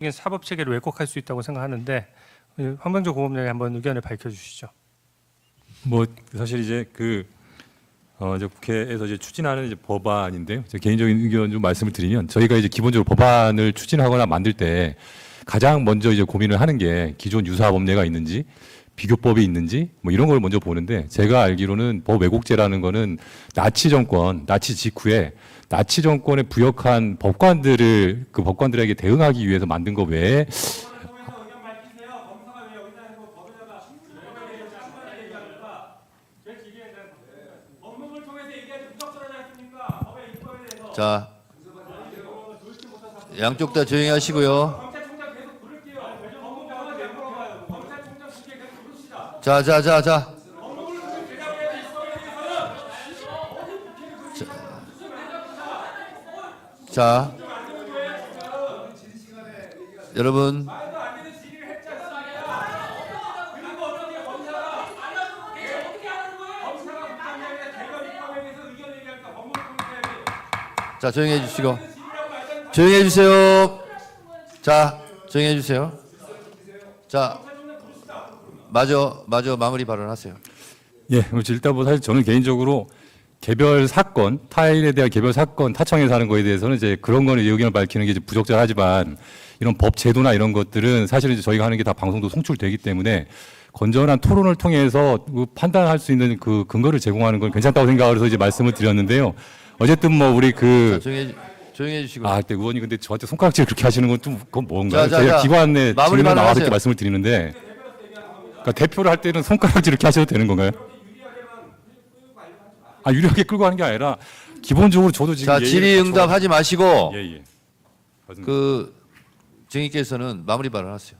이게 사법 체계를 왜곡할 수 있다고 생각하는데 어, 황병조 고검장이 한번 의견을 밝혀주시죠. 뭐 사실 이제 그 어, 이제 국회에서 이제 추진하는 이제 법안인데요. 제 개인적인 의견 좀 말씀을 드리면 저희가 이제 기본적으로 법안을 추진하거나 만들 때 가장 먼저 이제 고민을 하는 게 기존 유사 법례가 있는지 비교법이 있는지 뭐 이런 걸 먼저 보는데 제가 알기로는 법 왜곡죄라는 거는 나치 정권, 나치 직후에 나치 정권에 부역한 법관들을 그 법관들에게 대응하기 위해서 만든 거 외에 자, 양쪽 다 조용히 하시고요. 검찰총장 계속 부를게요. 법문 명확하게 안 물어봐요. 검찰총장 국회 계속 부릅시다. 자, 자, 자, 자. 자, 여러분, 자, 조용히 해주시고. 조용히 해주세요. 자, 조용히 해주세요. 자, 마저, 마저 마무리 발언하세요. 예, 그럼 일단 뭐 사실 저는 개인적으로 개별 사건, 타인에 대한 개별 사건, 타청에서 하는 거에 대해서는 이제 그런 거는 의견을 밝히는 게 이제 부적절하지만 이런 법 제도나 이런 것들은 사실은 이제 저희가 하는 게 다 방송도 송출되기 때문에 건전한 토론을 통해서 그 판단할 수 있는 그 근거를 제공하는 건 괜찮다고 생각을 해서 이제 말씀을 드렸는데요. 어쨌든 뭐 우리 자, 그 조용히, 해- 조용히 해주시고. 아, 근데 의원님 근데 저한테 손가락질 그렇게 하시는 건 좀 그건 뭔가요? 자, 자, 제가 자. 기관에 마무리 질문 나와서. 이렇게 말씀을 드리는데 그러니까 대표를 할 때는 손가락질 이렇게 하셔도 되는 건가요? 아 유리하게 끌고 가는 게 아니라 기본적으로 저도 지금 자, 질의응답 하지 마시고, 예, 예. 그, 증인께서는 마무리 발언하세요.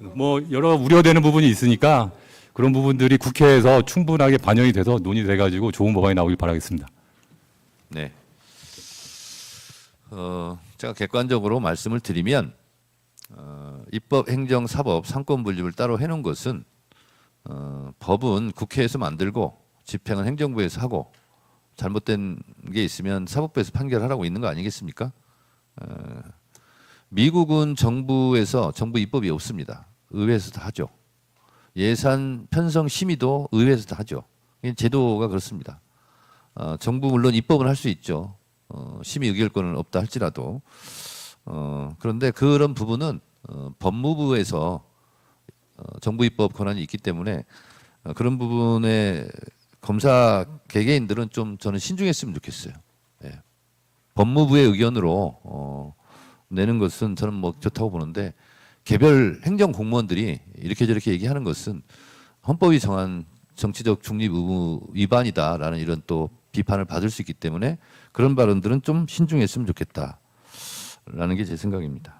뭐 여러 우려되는 부분이 있으니까 그런 부분들이 국회에서 충분하게 반영이 돼서 논의돼 가지고 좋은 법안이 나오길 바라겠습니다. 네. 어, 제가 객관적으로 말씀을 드리면 어, 입법, 행정, 사법, 상권 분립을 따로 해놓은 것은 어, 법은 국회에서 만들고 집행은 행정부에서 하고 잘못된 게 있으면 사법부에서 판결하라고 있는 거 아니겠습니까? 어, 미국은 정부에서 정부 입법이 없습니다. 의회에서 다 하죠. 예산 편성 심의도 의회에서 다 하죠. 제도가 그렇습니다. 어, 정부 물론 입법은 할 수 있죠. 어, 심의 의결권은 없다 할지라도 어, 그런데 그런 부분은 어, 법무부에서 어, 정부 입법 권한이 있기 때문에 어, 그런 부분에 검사 개개인들은 좀 저는 신중했으면 좋겠어요. 예. 법무부의 의견으로 어, 내는 것은 저는 뭐 좋다고 보는데 개별 행정 공무원들이 이렇게 저렇게 얘기하는 것은 헌법이 정한 정치적 중립 의무 위반이다라는 이런 또 비판을 받을 수 있기 때문에 그런 발언들은 좀 신중했으면 좋겠다라는 게 제 생각입니다.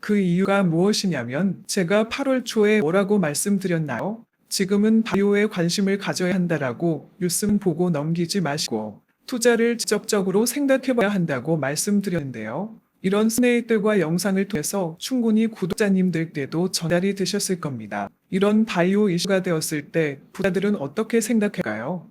그 이유가 무엇이냐면 제가 8월 초에 뭐라고 말씀드렸나요? 지금은 바이오에 관심을 가져야 한다라고 뉴스는 보고 넘기지 마시고 투자를 지적적으로 생각해봐야 한다고 말씀드렸는데요. 이런 스네이들과 영상을 통해서 충분히 구독자님들께도 전달이 되셨을 겁니다. 이런 바이오 이슈가 되었을 때 부자들은 어떻게 생각할까요?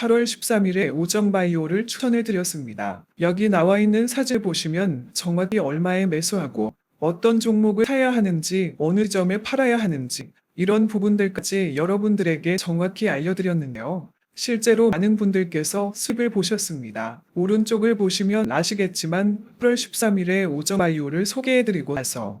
8월 13일에 오정바이오를 추천해 드렸습니다. 여기 나와 있는 사진을 보시면 정확히 얼마에 매수하고 어떤 종목을 사야 하는지 어느 점에 팔아야 하는지 이런 부분들까지 여러분들에게 정확히 알려드렸는데요. 실제로 많은 분들께서 수입을 보셨습니다. 오른쪽을 보시면 아시겠지만 8월 13일에 오정바이오를 소개해드리고 나서